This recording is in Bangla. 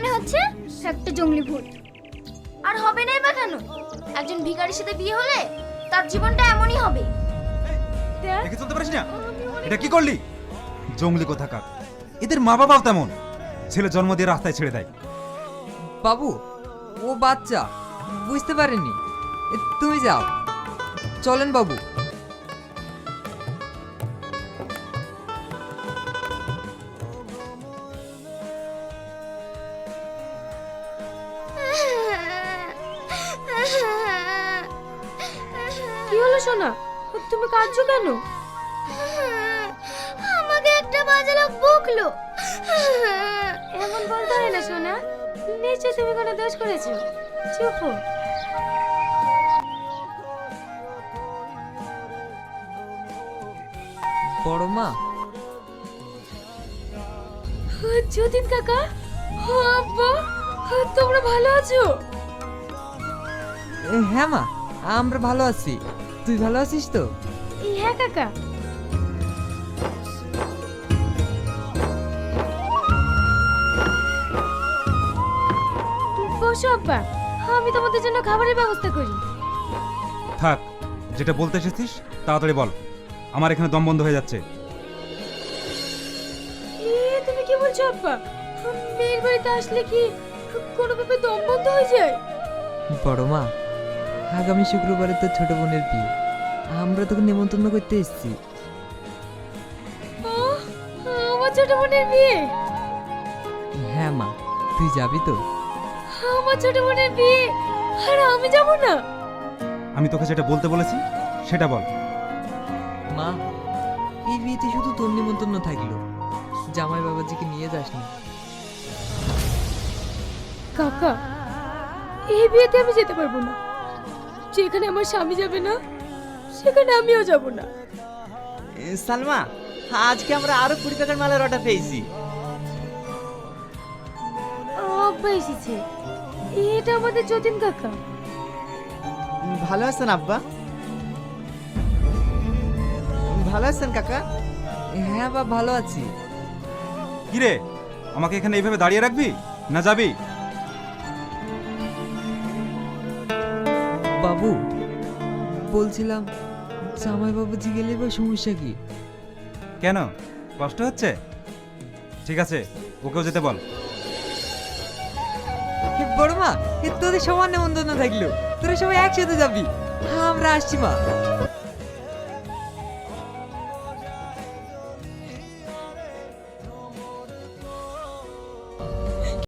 মানে হচ্ছে? একটা জঙ্গলি ভূত। আর হবে না বা কেন? একজন ভিখারির সাথে বিয়ে হলে তার জীবনটা এমনই হবে। দেখে। চলতে পারিস না? এটা কি করলি? জঙ্গলি কোথাকার? এদের মা বাবাও তেমন। ছেলে জন্ম দিয়ে রাস্তায় ছেড়ে দেয়। বাবু ও বাচ্চা। বুঝতে পারেনি এ, তুমি যাও। চলেন বাবু। হলো সোনা? তুমি কাঁদছো কেন? আমাকে একটা বাজে লোক বকলো। এমন বলতে হয় না সোনা। নিশ্চয় তুমি কোনো দোষ করেছ। চুপ বড় মা। যতীন কাকা আব্বা তোমরা ভালো আছো? হ্যাঁ মা আমরা ভালো আছি। তুই ভালো আছিস তো? হ্যাঁ কাকা। বসো আব্বা আমি তোমাদের জন্য খাবারের ব্যবস্থা করি। থাক যেটা বলতে এসেছিস তাড়াতাড়ি বল। আমার এখানে দম বন্ধ হয়ে যাচ্ছে। এ তুমি কি বলছো আব্বা? মেয়ের বাড়িতে আসলে কি কোনো ভাবে দম বন্ধ হয়ে যায়? বড় মা আগামী শুক্রবারে তো ছোট বোনের বিয়ে। আমরা তোকে নিমন্ত্রণ করতে এসেছি। আমার ছোট বোনের বিয়ে? হ্যাঁ মা তুই যাবি তো? আমার ছোট বোনের বিয়ে? আর আমি যাব না? আমি তোকে যেটা বলতে বলেছি সেটা বল। মা এই বিয়েতে শুধু তোর নিমন্ত্রণ থাকল। জামাই বাবাজিকে নিয়ে যাস না কাকা এই বিয়েতে আমি যেতে পারব না। যেখানে আমার স্বামী যাবে না সেখানে আমিও যাব না। এ, সালমা আজকে আমরা আরও কুড়ি প্যাকেট মালের অর্ডার পেয়েছি। আব্বা এসেছে। এটা আমাদের যতীন কাকা। উম, ভালো আছেন আব্বা? উম, ভালো আছেন কাকা? হ্যাঁ বা ভালো আছি। কিরে আমাকে এখানে এইভাবে দাঁড়িয়ে রাখবি না যাবি? বাবু বলছিলাম জামাই বাবুজি গেলে বা সমস্যা কি? কেন? কষ্ট হচ্ছে? ঠিক আছে ওকেও যেতে বল। বড় মা তোদের সমান নেমন্তন্ন থাকল। তোরা সবাই একসাথে যাবি। আমরা আসছি মা।